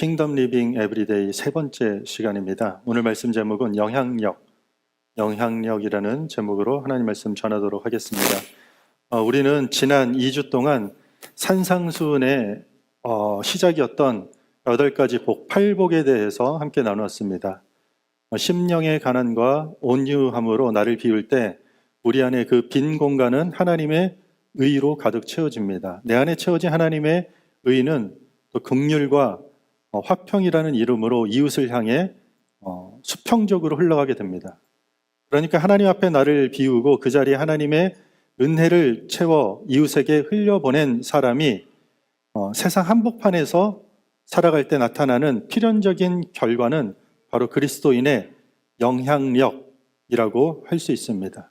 킹덤 리빙 에브리데이 세 번째 시간입니다. 오늘 말씀 제목은 영향력, 영향력이라는 제목으로 하나님 말씀 전하도록 하겠습니다. 어, 우리는 지난 2주 동안 산상수훈의 어, 시작이었던 여덟 가지 복, 팔복에 대해서 함께 나누었습니다. 어, 심령의 가난과 온유함으로 나를 비울 때 우리 안에 그 빈 공간은 하나님의 의로 가득 채워집니다. 내 안에 채워진 하나님의 의는 또 긍휼과 어, 화평이라는 이름으로 이웃을 향해 어, 수평적으로 흘러가게 됩니다. 그러니까 하나님 앞에 나를 비우고 그 자리에 하나님의 은혜를 채워 이웃에게 흘려보낸 사람이 어, 세상 한복판에서 살아갈 때 나타나는 필연적인 결과는 바로 그리스도인의 영향력이라고 할 수 있습니다.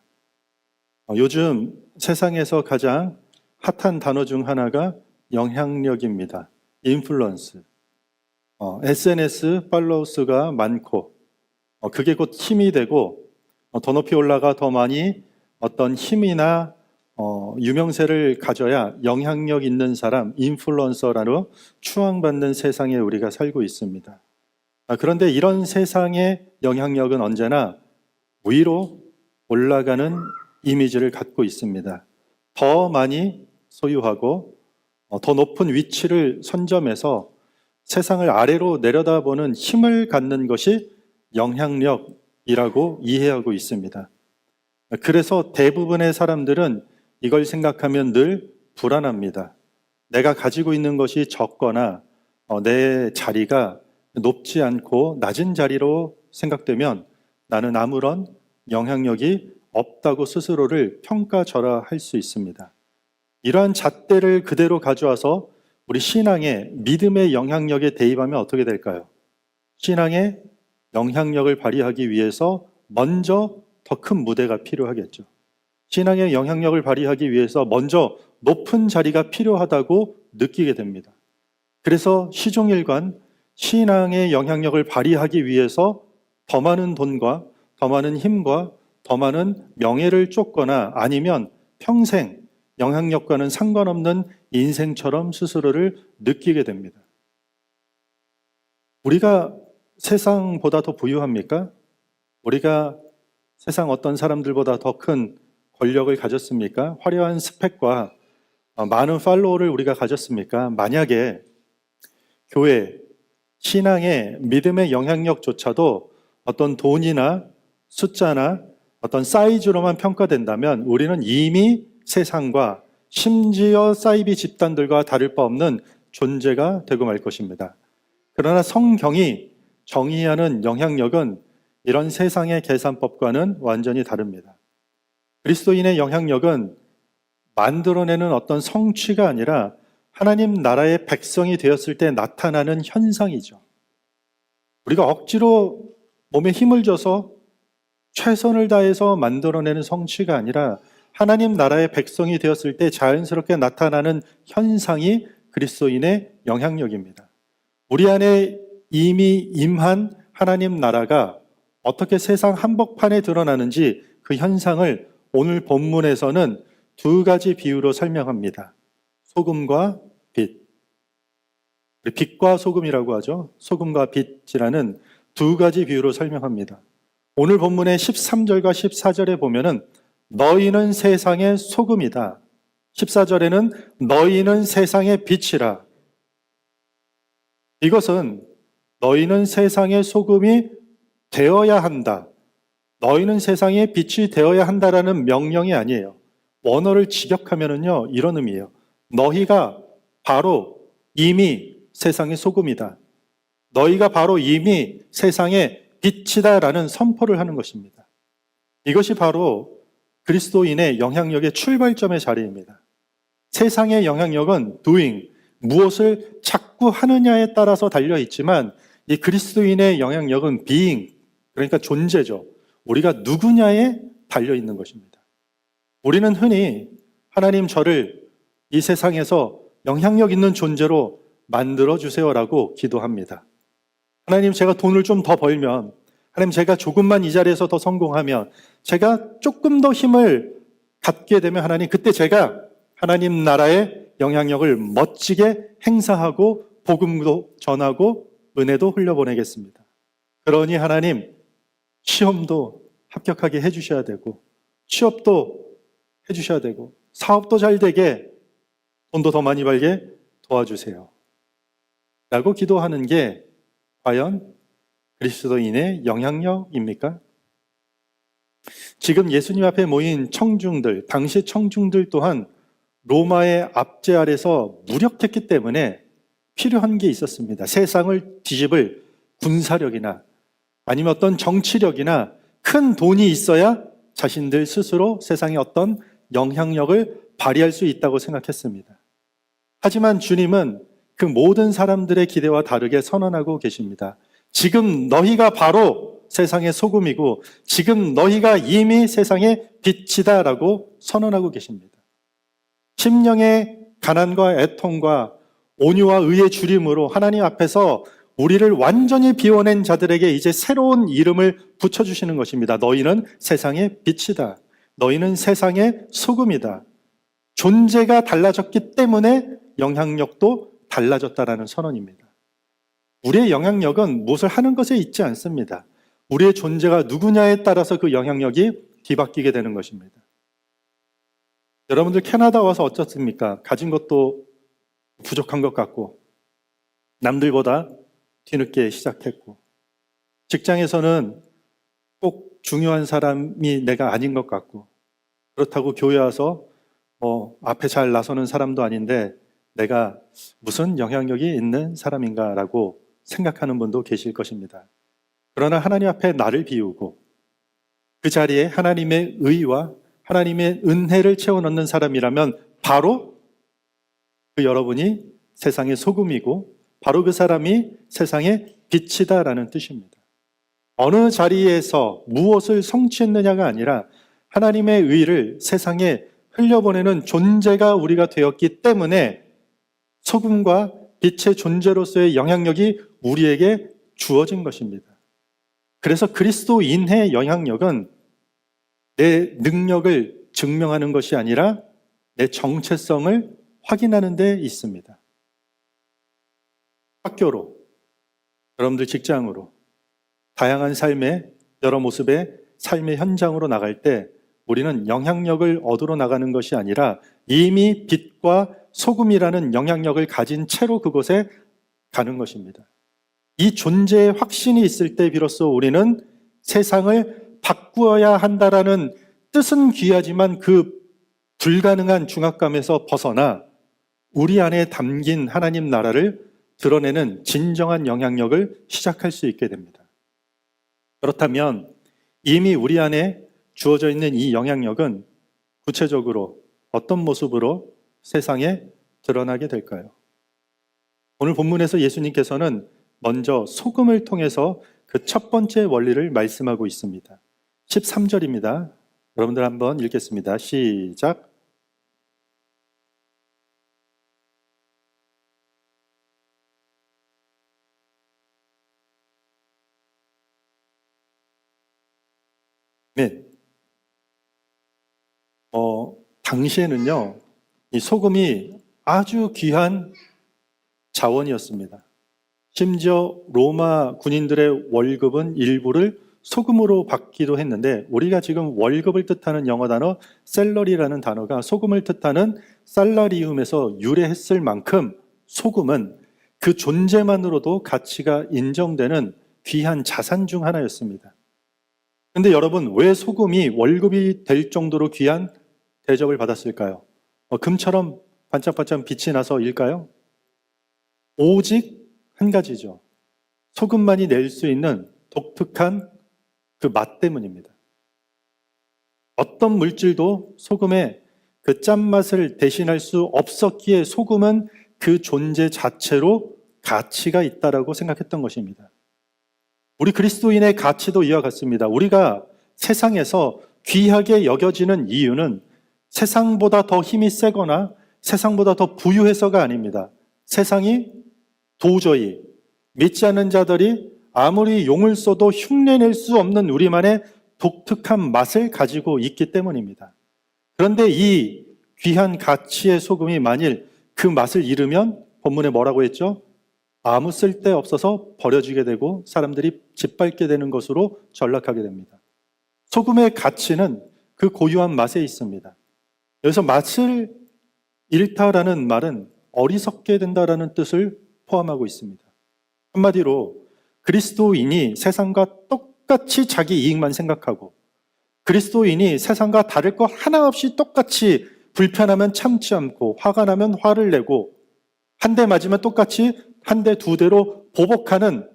어, 요즘 세상에서 가장 핫한 단어 중 하나가 영향력입니다. 인플루언스. 어, SNS 팔로우 수가 많고 어, 그게 곧 힘이 되고 어, 더 높이 올라가 더 많이 어떤 힘이나 어, 유명세를 가져야 영향력 있는 사람, 인플루언서라로 추앙받는 세상에 우리가 살고 있습니다. 아, 그런데 이런 세상의 영향력은 언제나 위로 올라가는 이미지를 갖고 있습니다. 더 많이 소유하고 어, 더 높은 위치를 선점해서 세상을 아래로 내려다보는 힘을 갖는 것이 영향력이라고 이해하고 있습니다. 그래서 대부분의 사람들은 이걸 생각하면 늘 불안합니다. 내가 가지고 있는 것이 적거나 어, 내 자리가 높지 않고 낮은 자리로 생각되면 나는 아무런 영향력이 없다고 스스로를 평가절하할 수 있습니다. 이러한 잣대를 그대로 가져와서 우리 신앙의 믿음의 영향력에 대입하면 어떻게 될까요? 신앙의 영향력을 발휘하기 위해서 먼저 더 큰 무대가 필요하겠죠. 신앙의 영향력을 발휘하기 위해서 먼저 높은 자리가 필요하다고 느끼게 됩니다. 그래서 시종일관 신앙의 영향력을 발휘하기 위해서 더 많은 돈과 더 많은 힘과 더 많은 명예를 쫓거나 아니면 평생 영향력과는 상관없는 인생처럼 스스로를 느끼게 됩니다. 우리가 세상보다 더 부유합니까? 우리가 세상 어떤 사람들보다 더 큰 권력을 가졌습니까? 화려한 스펙과 어, 많은 팔로워를 우리가 가졌습니까? 만약에 교회, 신앙의 믿음의 영향력조차도 어떤 돈이나 숫자나 어떤 사이즈로만 평가된다면 우리는 이미 세상과 심지어 사이비 집단들과 다를 바 없는 존재가 되고 말 것입니다. 그러나 성경이 정의하는 영향력은 이런 세상의 계산법과는 완전히 다릅니다. 그리스도인의 영향력은 만들어내는 어떤 성취가 아니라 하나님 나라의 백성이 되었을 때 나타나는 현상이죠. 우리가 억지로 몸에 힘을 줘서 최선을 다해서 만들어내는 성취가 아니라 하나님 나라의 백성이 되었을 때 자연스럽게 나타나는 현상이 그리스도인의 영향력입니다. 우리 안에 이미 임한 하나님 나라가 어떻게 세상 한복판에 드러나는지 그 현상을 오늘 본문에서는 두 가지 비유로 설명합니다. 소금과 빛. 빛과 소금이라고 하죠. 소금과 빛이라는 두 가지 비유로 설명합니다. 오늘 본문의 13절과 14절에 보면은 너희는 세상의 소금이다. 14절에는 너희는 세상의 빛이라. 이것은 너희는 세상의 소금이 되어야 한다. 너희는 세상의 빛이 되어야 한다라는 명령이 아니에요. 원어를 직역하면은요, 이런 의미예요. 너희가 바로 이미 세상의 소금이다. 너희가 바로 이미 세상의 빛이다라는 선포를 하는 것입니다. 이것이 바로 그리스도인의 영향력의 출발점의 자리입니다. 세상의 영향력은 doing, 무엇을 자꾸 하느냐에 따라서 달려 있지만 이 그리스도인의 영향력은 being, 그러니까 존재죠. 우리가 누구냐에 달려 있는 것입니다. 우리는 흔히 하나님 저를 이 세상에서 영향력 있는 존재로 만들어 주세요라고 기도합니다. 하나님 제가 돈을 좀 더 벌면 하나님 제가 조금만 이 자리에서 더 성공하면 제가 조금 더 힘을 갖게 되면 하나님 그때 제가 하나님 나라의 영향력을 멋지게 행사하고 복음도 전하고 은혜도 흘려보내겠습니다. 그러니 하나님 시험도 합격하게 해주셔야 되고 취업도 해주셔야 되고 사업도 잘 되게 돈도 더 많이 벌게 도와주세요. 라고 기도하는 게 과연 그리스도인의 영향력입니까? 지금 예수님 앞에 모인 청중들, 당시 청중들 또한 로마의 압제 아래서 무력했기 때문에 필요한 게 있었습니다. 세상을 뒤집을 군사력이나 아니면 어떤 정치력이나 큰 돈이 있어야 자신들 스스로 세상에 어떤 영향력을 발휘할 수 있다고 생각했습니다. 하지만 주님은 그 모든 사람들의 기대와 다르게 선언하고 계십니다. 지금 너희가 바로 세상의 소금이고 지금 너희가 이미 세상의 빛이다라고 선언하고 계십니다. 심령의 가난과 애통과 온유와 의의 주림으로 하나님 앞에서 우리를 완전히 비워낸 자들에게 이제 새로운 이름을 붙여주시는 것입니다. 너희는 세상의 빛이다. 너희는 세상의 소금이다. 존재가 달라졌기 때문에 영향력도 달라졌다라는 선언입니다. 우리의 영향력은 무엇을 하는 것에 있지 않습니다. 우리의 존재가 누구냐에 따라서 그 영향력이 뒤바뀌게 되는 것입니다. 여러분들 캐나다 와서 어떻습니까? 가진 것도 부족한 것 같고, 남들보다 뒤늦게 시작했고, 직장에서는 꼭 중요한 사람이 내가 아닌 것 같고, 그렇다고 교회 와서 뭐 앞에 잘 나서는 사람도 아닌데 내가 무슨 영향력이 있는 사람인가라고 생각하는 분도 계실 것입니다. 그러나 하나님 앞에 나를 비우고 그 자리에 하나님의 의와 하나님의 은혜를 채워 넣는 사람이라면 바로 그 여러분이 세상의 소금이고 바로 그 사람이 세상의 빛이다라는 뜻입니다. 어느 자리에서 무엇을 성취했느냐가 아니라 하나님의 의를 세상에 흘려보내는 존재가 우리가 되었기 때문에 소금과 빛의 존재로서의 영향력이 우리에게 주어진 것입니다. 그래서 그리스도인의 영향력은 내 능력을 증명하는 것이 아니라 내 정체성을 확인하는 데 있습니다. 학교로, 여러분들 직장으로, 다양한 삶의 여러 모습의 삶의 현장으로 나갈 때 우리는 영향력을 얻으러 나가는 것이 아니라 이미 빛과 소금이라는 영향력을 가진 채로 그곳에 가는 것입니다. 이 존재의 확신이 있을 때 비로소 우리는 세상을 바꾸어야 한다라는 뜻은 귀하지만 그 불가능한 중압감에서 벗어나 우리 안에 담긴 하나님 나라를 드러내는 진정한 영향력을 시작할 수 있게 됩니다. 그렇다면 이미 우리 안에 주어져 있는 이 영향력은 구체적으로 어떤 모습으로 세상에 드러나게 될까요? 오늘 본문에서 예수님께서는 먼저 소금을 통해서 그 첫 번째 원리를 말씀하고 있습니다. 13절입니다. 여러분들 한번 읽겠습니다. 시작. 네. 어, 당시에는요, 이 소금이 아주 귀한 자원이었습니다. 심지어 로마 군인들의 월급은 일부를 소금으로 받기도 했는데 우리가 지금 월급을 뜻하는 영어 단어 셀러리라는 단어가 소금을 뜻하는 살라리움에서 유래했을 만큼 소금은 그 존재만으로도 가치가 인정되는 귀한 자산 중 하나였습니다. 근데 여러분, 왜 소금이 월급이 될 정도로 귀한 대접을 받았을까요? 어, 금처럼 반짝반짝 빛이 나서 일까요? 오직 한 가지죠. 소금만이 낼 수 있는 독특한 그 맛 때문입니다. 어떤 물질도 소금의 그 짠맛을 대신할 수 없었기에 소금은 그 존재 자체로 가치가 있다라고 생각했던 것입니다. 우리 그리스도인의 가치도 이와 같습니다. 우리가 세상에서 귀하게 여겨지는 이유는 세상보다 더 힘이 세거나 세상보다 더 부유해서가 아닙니다. 세상이 도저히 믿지 않는 자들이 아무리 용을 써도 흉내낼 수 없는 우리만의 독특한 맛을 가지고 있기 때문입니다. 그런데 이 귀한 가치의 소금이 만일 그 맛을 잃으면 본문에 뭐라고 했죠? 아무 쓸데 없어서 버려지게 되고 사람들이 짓밟게 되는 것으로 전락하게 됩니다. 소금의 가치는 그 고유한 맛에 있습니다. 여기서 맛을 잃다라는 말은 어리석게 된다라는 뜻을 포함하고 있습니다. 한마디로 그리스도인이 세상과 똑같이 자기 이익만 생각하고 그리스도인이 세상과 다를 것 하나 없이 똑같이 불편하면 참지 않고 화가 나면 화를 내고 한 대 맞으면 똑같이 한 대 두 대로 보복하는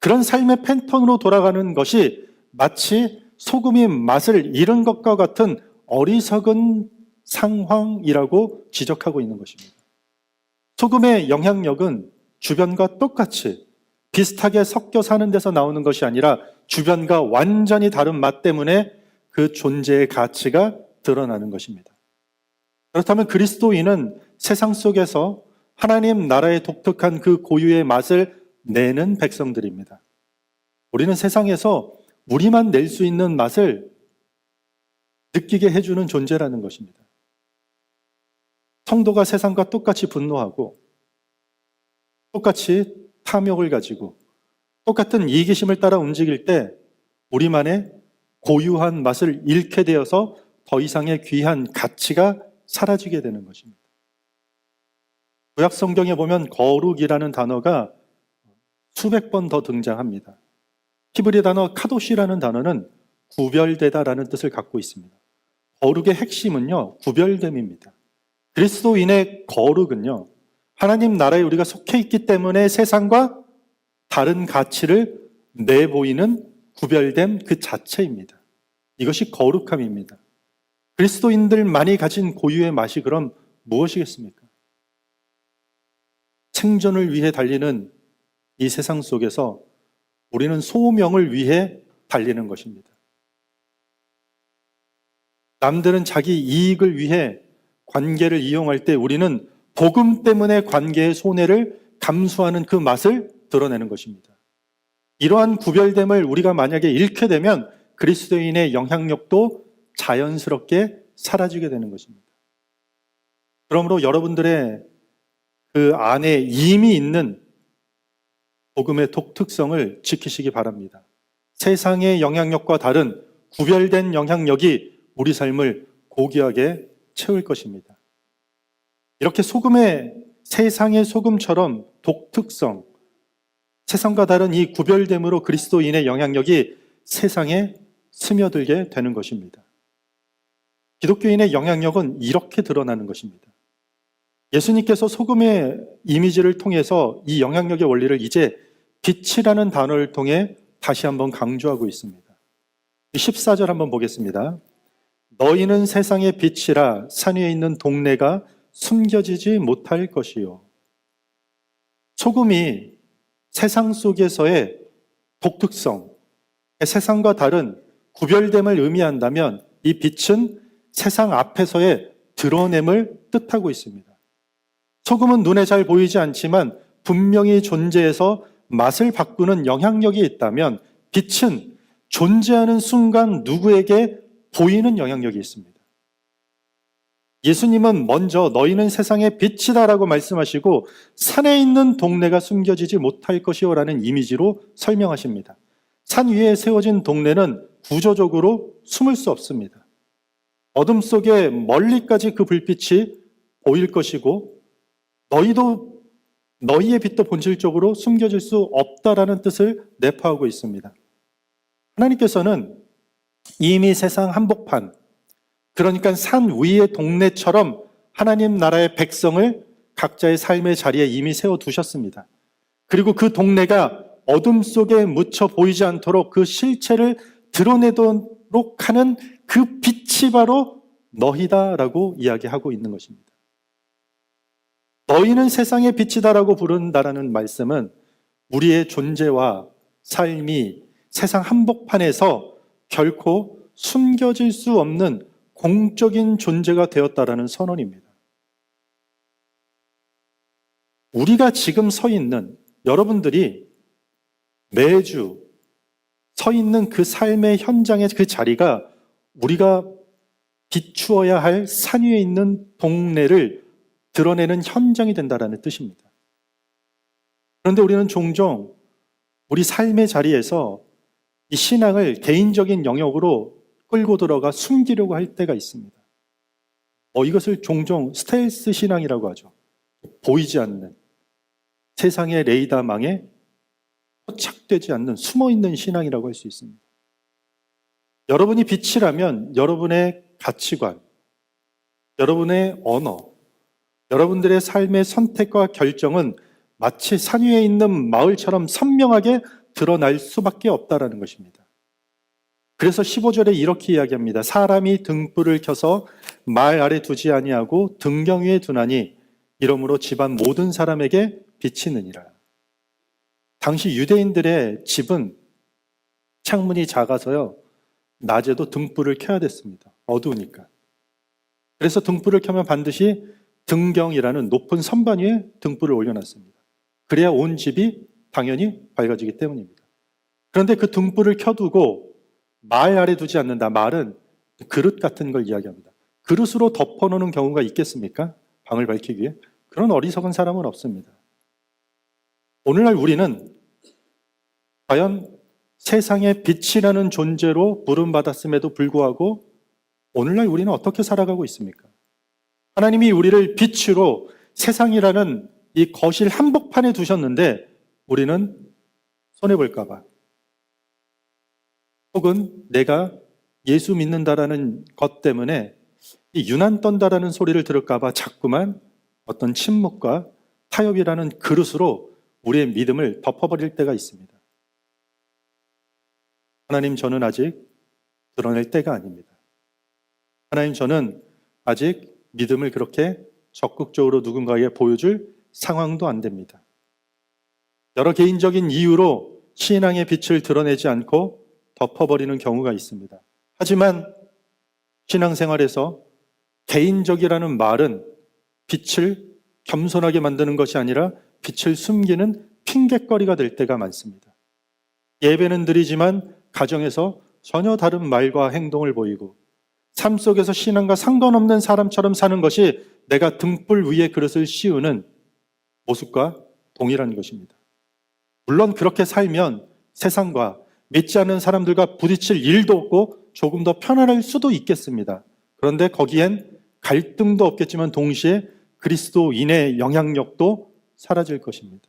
그런 삶의 패턴으로 돌아가는 것이 마치 소금이 맛을 잃은 것과 같은 어리석은 상황이라고 지적하고 있는 것입니다. 소금의 영향력은 주변과 똑같이 비슷하게 섞여 사는 데서 나오는 것이 아니라 주변과 완전히 다른 맛 때문에 그 존재의 가치가 드러나는 것입니다. 그렇다면 그리스도인은 세상 속에서 하나님 나라의 독특한 그 고유의 맛을 내는 백성들입니다. 우리는 세상에서 우리만 낼 수 있는 맛을 느끼게 해주는 존재라는 것입니다. 성도가 세상과 똑같이 분노하고 똑같이 탐욕을 가지고 똑같은 이기심을 따라 움직일 때 우리만의 고유한 맛을 잃게 되어서 더 이상의 귀한 가치가 사라지게 되는 것입니다. 구약 성경에 보면 거룩이라는 단어가 수백 번 더 등장합니다. 히브리 단어 카도시라는 단어는 구별되다라는 뜻을 갖고 있습니다. 거룩의 핵심은요, 구별됨입니다. 그리스도인의 거룩은요, 하나님 나라에 우리가 속해 있기 때문에 세상과 다른 가치를 내보이는 구별됨 그 자체입니다. 이것이 거룩함입니다. 그리스도인들만이 가진 고유의 맛이 그럼 무엇이겠습니까? 생존을 위해 달리는 이 세상 속에서 우리는 소명을 위해 달리는 것입니다. 남들은 자기 이익을 위해 관계를 이용할 때 우리는 복음 때문에 관계의 손해를 감수하는 그 맛을 드러내는 것입니다. 이러한 구별됨을 우리가 만약에 잃게 되면 그리스도인의 영향력도 자연스럽게 사라지게 되는 것입니다. 그러므로 여러분들의 그 안에 이미 있는 복음의 독특성을 지키시기 바랍니다. 세상의 영향력과 다른 구별된 영향력이 우리 삶을 고귀하게 채울 것입니다. 이렇게 소금의 세상의 소금처럼 독특성, 세상과 다른 이 구별됨으로 그리스도인의 영향력이 세상에 스며들게 되는 것입니다. 기독교인의 영향력은 이렇게 드러나는 것입니다. 예수님께서 소금의 이미지를 통해서 이 영향력의 원리를 이제 빛이라는 단어를 통해 다시 한번 강조하고 있습니다. 14절 한번 보겠습니다. 너희는 세상의 빛이라 산 위에 있는 동네가 숨겨지지 못할 것이요. 소금이 세상 속에서의 독특성, 세상과 다른 구별됨을 의미한다면 이 빛은 세상 앞에서의 드러냄을 뜻하고 있습니다. 소금은 눈에 잘 보이지 않지만 분명히 존재해서 맛을 바꾸는 영향력이 있다면 빛은 존재하는 순간 누구에게 보이는 영향력이 있습니다. 예수님은 먼저 너희는 세상의 빛이다라고 말씀하시고 산에 있는 동네가 숨겨지지 못할 것이요라는 이미지로 설명하십니다. 산 위에 세워진 동네는 구조적으로 숨을 수 없습니다. 어둠 속에 멀리까지 그 불빛이 보일 것이고 너희도 너희의 빛도 본질적으로 숨겨질 수 없다라는 뜻을 내포하고 있습니다. 하나님께서는 이미 세상 한복판, 그러니까 산 위의 동네처럼 하나님 나라의 백성을 각자의 삶의 자리에 이미 세워 두셨습니다. 그리고 그 동네가 어둠 속에 묻혀 보이지 않도록 그 실체를 드러내도록 하는 그 빛이 바로 너희다라고 이야기하고 있는 것입니다. 너희는 세상의 빛이다라고 부른다라는 말씀은 우리의 존재와 삶이 세상 한복판에서 결코 숨겨질 수 없는 공적인 존재가 되었다라는 선언입니다. 우리가 지금 서 있는 여러분들이 매주 서 있는 그 삶의 현장의 그 자리가 우리가 비추어야 할 산 위에 있는 동네를 드러내는 현장이 된다라는 뜻입니다. 그런데 우리는 종종 우리 삶의 자리에서 이 신앙을 개인적인 영역으로 끌고 들어가 숨기려고 할 때가 있습니다. 어, 이것을 종종 스텔스 신앙이라고 하죠. 보이지 않는 세상의 레이더망에 포착되지 않는 숨어 있는 신앙이라고 할 수 있습니다. 여러분이 빛이라면 여러분의 가치관, 여러분의 언어, 여러분들의 삶의 선택과 결정은 마치 산 위에 있는 마을처럼 선명하게 드러날 수밖에 없다라는 것입니다. 그래서 15절에 이렇게 이야기합니다. 사람이 등불을 켜서 말 아래 두지 아니하고 등경 위에 두나니 이러므로 집안 모든 사람에게 비치느니라. 당시 유대인들의 집은 창문이 작아서요. 낮에도 등불을 켜야 됐습니다. 어두우니까. 그래서 등불을 켜면 반드시 등경이라는 높은 선반 위에 등불을 올려놨습니다. 그래야 온 집이 당연히 밝아지기 때문입니다. 그런데 그 등불을 켜두고 말 아래 두지 않는다. 말은 그릇 같은 걸 이야기합니다. 그릇으로 덮어놓는 경우가 있겠습니까? 방을 밝히기 위해? 그런 어리석은 사람은 없습니다. 오늘날 우리는 과연 세상의 빛이라는 존재로 부름받았음에도 불구하고 오늘날 우리는 어떻게 살아가고 있습니까? 하나님이 우리를 빛으로 세상이라는 이 거실 한복판에 두셨는데 우리는 손해볼까봐 혹은 내가 예수 믿는다라는 것 때문에 이 유난 떤다라는 소리를 들을까봐 자꾸만 어떤 침묵과 타협이라는 그릇으로 우리의 믿음을 덮어버릴 때가 있습니다. 하나님, 저는 아직 드러낼 때가 아닙니다. 하나님, 저는 아직 믿음을 그렇게 적극적으로 누군가에게 보여줄 상황도 안 됩니다. 여러 개인적인 이유로 신앙의 빛을 드러내지 않고 덮어버리는 경우가 있습니다. 하지만 신앙생활에서 개인적이라는 말은 빛을 겸손하게 만드는 것이 아니라 빛을 숨기는 핑곗거리가 될 때가 많습니다. 예배는 드리지만 가정에서 전혀 다른 말과 행동을 보이고 삶 속에서 신앙과 상관없는 사람처럼 사는 것이 내가 등불 위에 그릇을 씌우는 모습과 동일한 것입니다. 물론 그렇게 살면 세상과 믿지 않는 사람들과 부딪힐 일도 없고 조금 더 편안할 수도 있겠습니다. 그런데 거기엔 갈등도 없겠지만 동시에 그리스도인의 영향력도 사라질 것입니다.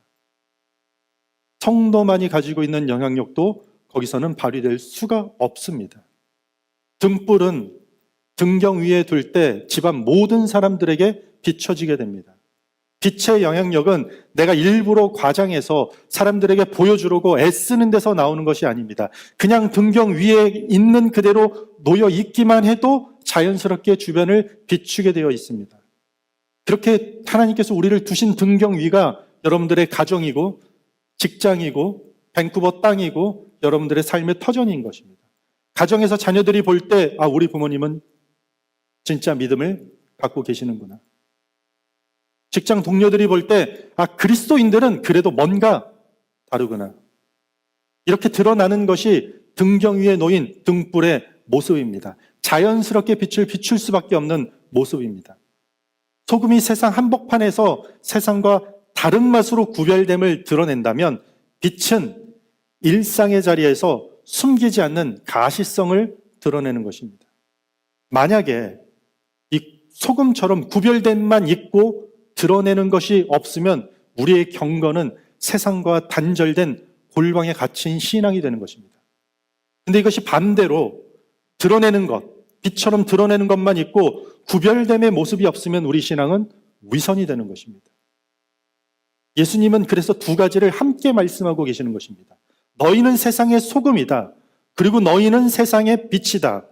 성도만이 가지고 있는 영향력도 거기서는 발휘될 수가 없습니다. 등불은 등경 위에 둘 때 집안 모든 사람들에게 비춰지게 됩니다. 빛의 영향력은 내가 일부러 과장해서 사람들에게 보여주려고 애쓰는 데서 나오는 것이 아닙니다. 그냥 등경 위에 있는 그대로 놓여 있기만 해도 자연스럽게 주변을 비추게 되어 있습니다. 그렇게 하나님께서 우리를 두신 등경 위가 여러분들의 가정이고 직장이고 밴쿠버 땅이고 여러분들의 삶의 터전인 것입니다. 가정에서 자녀들이 볼 때, 아, 우리 부모님은 진짜 믿음을 갖고 계시는구나. 직장 동료들이 볼 때, 아, 그리스도인들은 그래도 뭔가 다르구나. 이렇게 드러나는 것이 등경 위에 놓인 등불의 모습입니다. 자연스럽게 빛을 비출 수밖에 없는 모습입니다. 소금이 세상 한복판에서 세상과 다른 맛으로 구별됨을 드러낸다면 빛은 일상의 자리에서 숨기지 않는 가시성을 드러내는 것입니다. 만약에 이 소금처럼 구별됨만 있고 드러내는 것이 없으면 우리의 경건은 세상과 단절된 골방에 갇힌 신앙이 되는 것입니다. 근데 이것이 반대로 드러내는 것, 빛처럼 드러내는 것만 있고 구별됨의 모습이 없으면 우리 신앙은 위선이 되는 것입니다. 예수님은 그래서 두 가지를 함께 말씀하고 계시는 것입니다. 너희는 세상의 소금이다. 그리고 너희는 세상의 빛이다.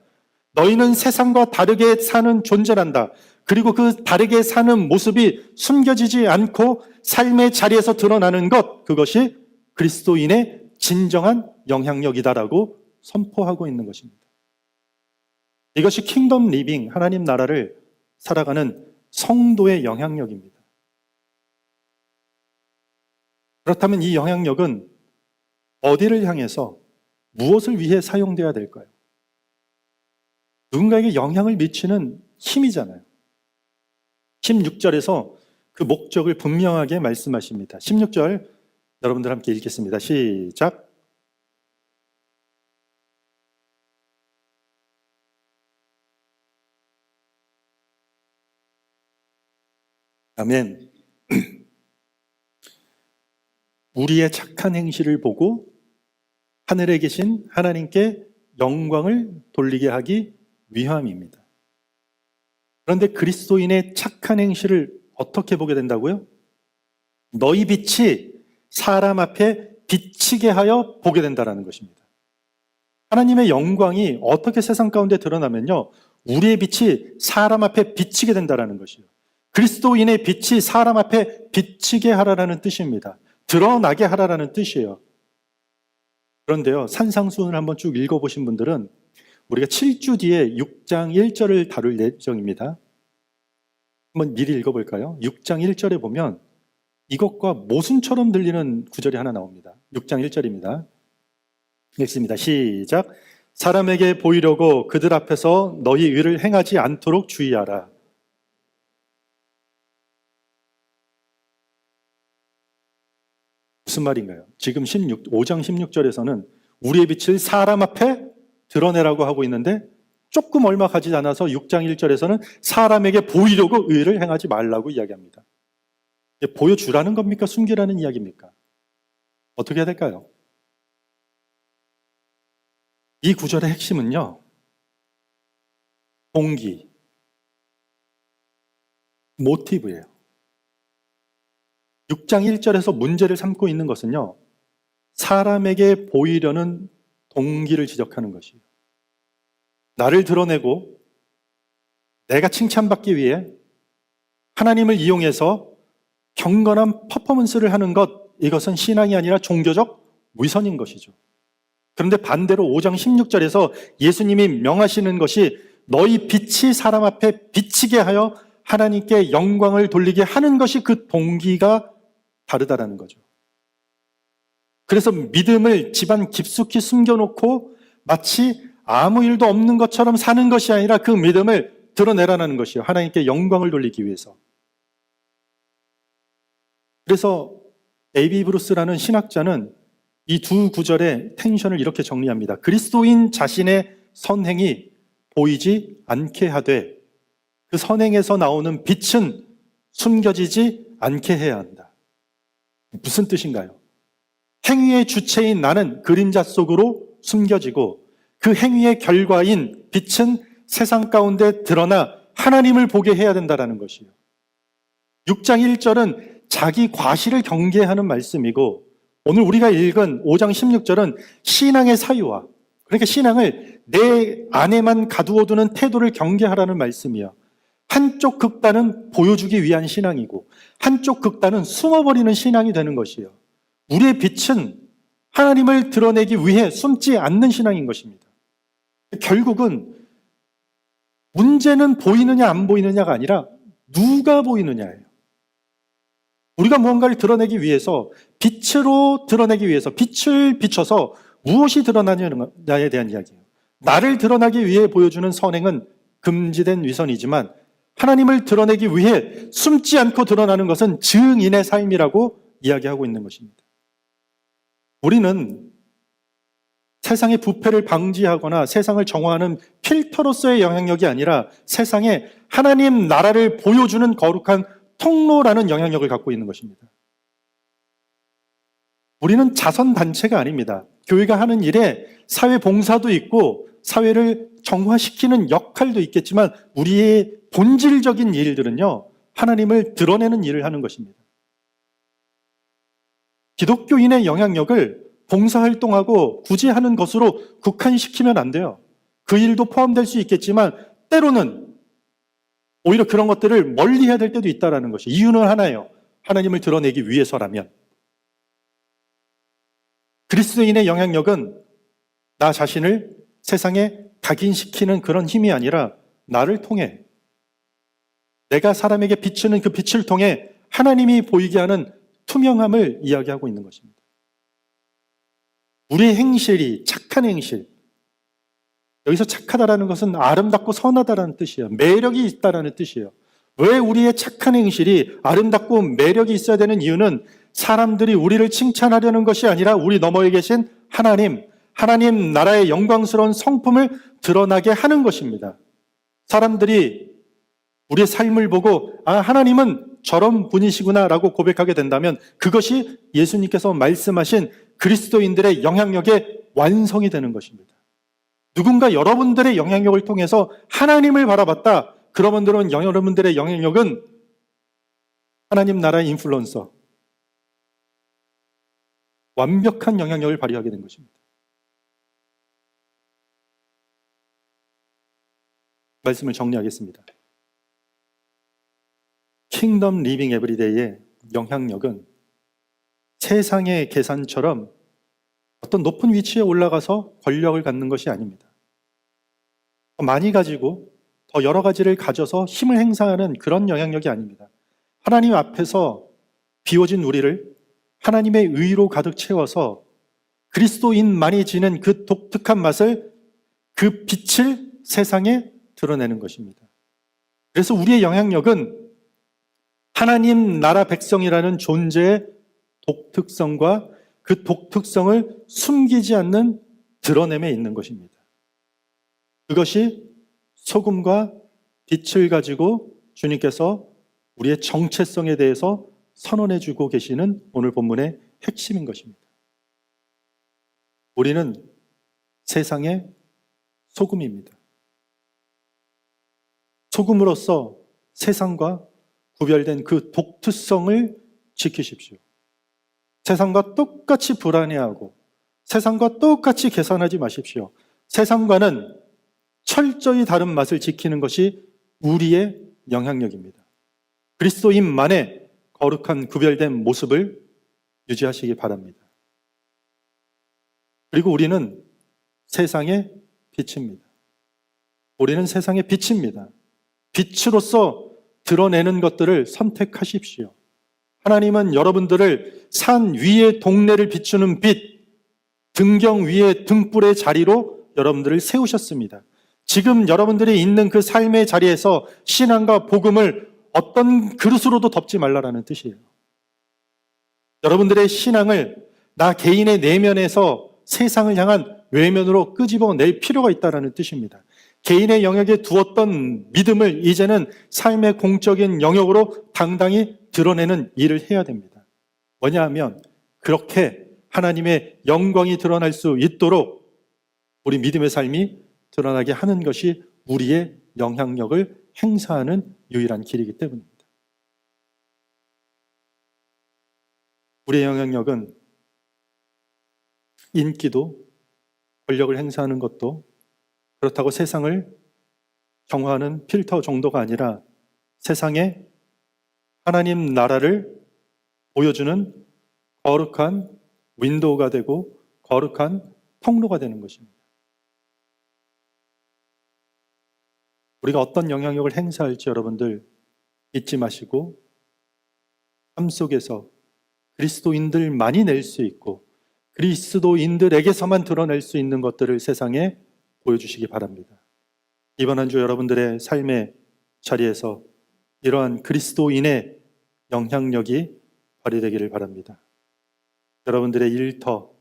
너희는 세상과 다르게 사는 존재란다. 그리고 그 다르게 사는 모습이 숨겨지지 않고 삶의 자리에서 드러나는 것, 그것이 그리스도인의 진정한 영향력이다라고 선포하고 있는 것입니다. 이것이 킹덤 리빙, 하나님 나라를 살아가는 성도의 영향력입니다. 그렇다면 이 영향력은 어디를 향해서 무엇을 위해 사용돼야 될까요? 누군가에게 영향을 미치는 힘이잖아요. 16절에서 그 목적을 분명하게 말씀하십니다. 16절 여러분들 함께 읽겠습니다. 시작. 아멘. 우리의 착한 행실을 보고 하늘에 계신 하나님께 영광을 돌리게 하기 위함입니다. 그런데 그리스도인의 착한 행실을 어떻게 보게 된다고요? 너희 빛이 사람 앞에 비치게 하여 보게 된다는 것입니다. 하나님의 영광이 어떻게 세상 가운데 드러나면요. 우리의 빛이 사람 앞에 비치게 된다는 것이요. 그리스도인의 빛이 사람 앞에 비치게 하라라는 뜻입니다. 드러나게 하라라는 뜻이에요. 그런데요, 산상수훈을 한번 쭉 읽어보신 분들은 우리가 7주 뒤에 6장 1절을 다룰 예정입니다. 한번 미리 읽어볼까요? 6장 1절에 보면 이것과 모순처럼 들리는 구절이 하나 나옵니다. 6장 1절입니다. 읽습니다. 시작. 사람에게 보이려고 그들 앞에서 너희 의를 행하지 않도록 주의하라. 무슨 말인가요? 지금 16, 5장 16절에서는 우리의 빛을 사람 앞에 드러내라고 하고 있는데 조금 얼마 가지 않아서 6장 1절에서는 사람에게 보이려고 의를 행하지 말라고 이야기합니다. 보여주라는 겁니까? 숨기라는 이야기입니까? 어떻게 해야 될까요? 이 구절의 핵심은요, 동기, 모티브예요. 6장 1절에서 문제를 삼고 있는 것은요, 사람에게 보이려는 동기를 지적하는 것이에요. 나를 드러내고 내가 칭찬받기 위해 하나님을 이용해서 경건한 퍼포먼스를 하는 것, 이것은 신앙이 아니라 종교적 위선인 것이죠. 그런데 반대로 5장 16절에서 예수님이 명하시는 것이 너희 빛이 사람 앞에 비치게 하여 하나님께 영광을 돌리게 하는 것이 그 동기가 다르다라는 거죠. 그래서 믿음을 집안 깊숙이 숨겨놓고 마치 아무 일도 없는 것처럼 사는 것이 아니라 그 믿음을 드러내라는 것이요. 하나님께 영광을 돌리기 위해서. 그래서 에이비 브루스라는 신학자는 이 두 구절의 텐션을 이렇게 정리합니다. 그리스도인 자신의 선행이 보이지 않게 하되 그 선행에서 나오는 빛은 숨겨지지 않게 해야 한다. 무슨 뜻인가요? 행위의 주체인 나는 그림자 속으로 숨겨지고 그 행위의 결과인 빛은 세상 가운데 드러나 하나님을 보게 해야 된다는 것이요. 6장 1절은 자기 과실을 경계하는 말씀이고 오늘 우리가 읽은 5장 16절은 신앙의 사유와 그러니까 신앙을 내 안에만 가두어 두는 태도를 경계하라는 말씀이요. 한쪽 극단은 보여주기 위한 신앙이고 한쪽 극단은 숨어버리는 신앙이 되는 것이요. 우리의 빛은 하나님을 드러내기 위해 숨지 않는 신앙인 것입니다. 결국은 문제는 보이느냐 안 보이느냐가 아니라 누가 보이느냐예요. 우리가 무언가를 드러내기 위해서 빛으로 드러내기 위해서 빛을 비춰서 무엇이 드러나냐에 대한 이야기예요. 나를 드러나기 위해 보여주는 선행은 금지된 위선이지만 하나님을 드러내기 위해 숨지 않고 드러나는 것은 증인의 삶이라고 이야기하고 있는 것입니다. 우리는 세상의 부패를 방지하거나 세상을 정화하는 필터로서의 영향력이 아니라 세상에 하나님 나라를 보여주는 거룩한 통로라는 영향력을 갖고 있는 것입니다. 우리는 자선단체가 아닙니다. 교회가 하는 일에 사회 봉사도 있고 사회를 정화시키는 역할도 있겠지만 우리의 본질적인 일들은요, 하나님을 드러내는 일을 하는 것입니다. 기독교인의 영향력을 봉사활동하고 굳이 하는 것으로 국한시키면 안 돼요. 그 일도 포함될 수 있겠지만 때로는 오히려 그런 것들을 멀리 해야 될 때도 있다라는 것이 이유는 하나예요. 하나님을 드러내기 위해서라면. 그리스도인의 영향력은 나 자신을 세상에 각인시키는 그런 힘이 아니라 나를 통해 내가 사람에게 비추는 그 빛을 통해 하나님이 보이게 하는 투명함을 이야기하고 있는 것입니다. 우리의 행실이 착한 행실. 여기서 착하다라는 것은 아름답고 선하다라는 뜻이에요. 매력이 있다라는 뜻이에요. 왜 우리의 착한 행실이 아름답고 매력이 있어야 되는 이유는 사람들이 우리를 칭찬하려는 것이 아니라 우리 너머에 계신 하나님, 하나님 나라의 영광스러운 성품을 드러나게 하는 것입니다. 사람들이 우리의 삶을 보고 아 하나님은 저런 분이시구나라고 고백하게 된다면 그것이 예수님께서 말씀하신 그리스도인들의 영향력의 완성이 되는 것입니다. 누군가 여러분들의 영향력을 통해서 하나님을 바라봤다. 그러면들은 여러분들의 영향력은 하나님 나라의 인플루언서 완벽한 영향력을 발휘하게 된 것입니다. 말씀을 정리하겠습니다. 킹덤 리빙 에브리데이의 영향력은 세상의 계산처럼 어떤 높은 위치에 올라가서 권력을 갖는 것이 아닙니다. 더 많이 가지고 더 여러 가지를 가져서 힘을 행사하는 그런 영향력이 아닙니다. 하나님 앞에서 비워진 우리를 하나님의 의로 가득 채워서 그리스도인만이 지는 그 독특한 맛을 그 빛을 세상에 드러내는 것입니다. 그래서 우리의 영향력은 하나님 나라 백성이라는 존재의 독특성과 그 독특성을 숨기지 않는 드러냄에 있는 것입니다. 그것이 소금과 빛을 가지고 주님께서 우리의 정체성에 대해서 선언해 주고 계시는 오늘 본문의 핵심인 것입니다. 우리는 세상의 소금입니다. 소금으로서 세상과 구별된 그 독특성을 지키십시오. 세상과 똑같이 불안해하고 세상과 똑같이 계산하지 마십시오. 세상과는 철저히 다른 맛을 지키는 것이 우리의 영향력입니다. 그리스도인만의 거룩한 구별된 모습을 유지하시기 바랍니다. 그리고 우리는 세상의 빛입니다. 우리는 세상의 빛입니다. 빛으로서 드러내는 것들을 선택하십시오. 하나님은 여러분들을 산 위의 동네를 비추는 빛, 등경 위의 등불의 자리로 여러분들을 세우셨습니다. 지금 여러분들이 있는 그 삶의 자리에서 신앙과 복음을 어떤 그릇으로도 덮지 말라라는 뜻이에요. 여러분들의 신앙을 나 개인의 내면에서 세상을 향한 외면으로 끄집어낼 필요가 있다는 뜻입니다. 개인의 영역에 두었던 믿음을 이제는 삶의 공적인 영역으로 당당히 드러내는 일을 해야 됩니다. 뭐냐 하면 그렇게 하나님의 영광이 드러날 수 있도록 우리 믿음의 삶이 드러나게 하는 것이 우리의 영향력을 행사하는 유일한 길이기 때문입니다. 우리의 영향력은 인기도 권력을 행사하는 것도 그렇다고 세상을 경화하는 필터 정도가 아니라 세상에 하나님 나라를 보여주는 거룩한 윈도우가 되고 거룩한 통로가 되는 것입니다. 우리가 어떤 영향력을 행사할지 여러분들 잊지 마시고 삶 속에서 그리스도인들만이 낼 수 있고 그리스도인들에게서만 드러낼 수 있는 것들을 세상에 보여주시기 바랍니다. 이번 한 주 여러분들의 삶의 자리에서 이러한 그리스도인의 영향력이 발휘되기를 바랍니다. 여러분들의 일터,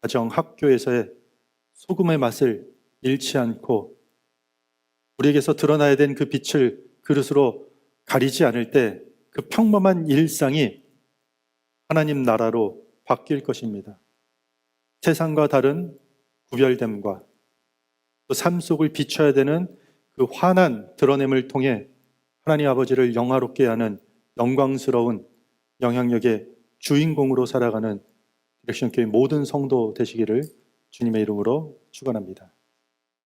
가정, 학교에서의 소금의 맛을 잃지 않고 우리에게서 드러나야 된 그 빛을 그릇으로 가리지 않을 때 그 평범한 일상이 하나님 나라로 바뀔 것입니다. 세상과 다른 구별됨과 또 삶 속을 비춰야 되는 그 환한 드러냄을 통해 하나님 아버지를 영화롭게 하는 영광스러운 영향력의 주인공으로 살아가는 디렉션 교회 모든 성도 되시기를 주님의 이름으로 축원합니다.